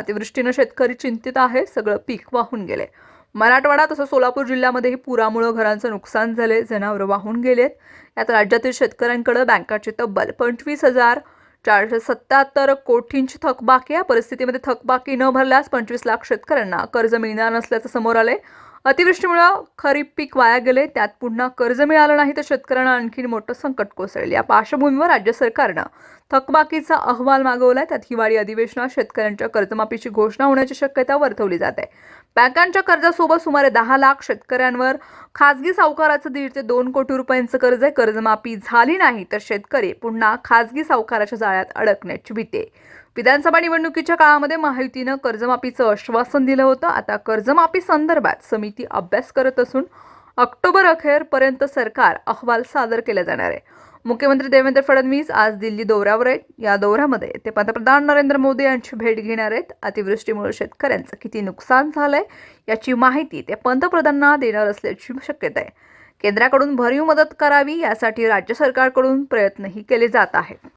अतिवृष्टीनं शेतकरी चिंतित आहे सगळं पीक वाहून गेले मराठवाडा तसं सोलापूर जिल्ह्यामध्येही पुरामुळं घरांचं नुकसान झाले जनावरं वाहून गेलेत. यात राज्यातील शेतकऱ्यांकडे बँकाची तब्बल पंचवीस हजार चारशे सत्याहत्तर कोटींची थकबाकी या परिस्थितीमध्ये थकबाकी न भरल्यास पंचवीस लाख शेतकऱ्यांना कर्ज मिळणार नसल्याचं समोर आले अतिवृष्टीमुळं खरीप पीक वाया गेले त्यात पुन्हा कर्ज मिळालं नाही तर शेतकऱ्यांना आणखी मोठं संकट कोसळले. या पार्श्वभूमीवर राज्य सरकारनं थकबाकीचा अहवाल मागवलाय. त्यात हिवाळी अधिवेशनात शेतकऱ्यांच्या कर्जमाफीची घोषणा होण्याची शक्यता वर्तवली जात आहे. बँकांच्या कर्जासोबत सुमारे दहा लाख शेतकऱ्यांवर खाजगी सावकाराचं दीड ते दोन कोटी रुपयांचं कर्ज आहे. कर्जमाफी झाली नाही तर शेतकरी पुन्हा खाजगी सावकाराच्या जाळ्यात अडकण्याची भीती आहे. विधानसभा निवडणुकीच्या काळामध्ये महायुतीनं कर्जमाफीचं आश्वासन दिलं होतं. आता कर्जमाफी संदर्भात समिती अभ्यास करत असून ऑक्टोबर अखेरपर्यंत सरकार अहवाल सादर केला जाणार आहे. मुख्यमंत्री देवेंद्र फडणवीस आज दिल्ली दौऱ्यावर आहेत. या दौऱ्यामध्ये ते पंतप्रधान नरेंद्र मोदी यांची भेट घेणार आहेत. अतिवृष्टीमुळे शेतकऱ्यांचं किती नुकसान झालंय याची माहिती ते पंतप्रधानांना देणार असल्याची शक्यता आहे. केंद्राकडून भरीव मदत करावी यासाठी राज्य सरकारकडून प्रयत्नही केले जात आहेत.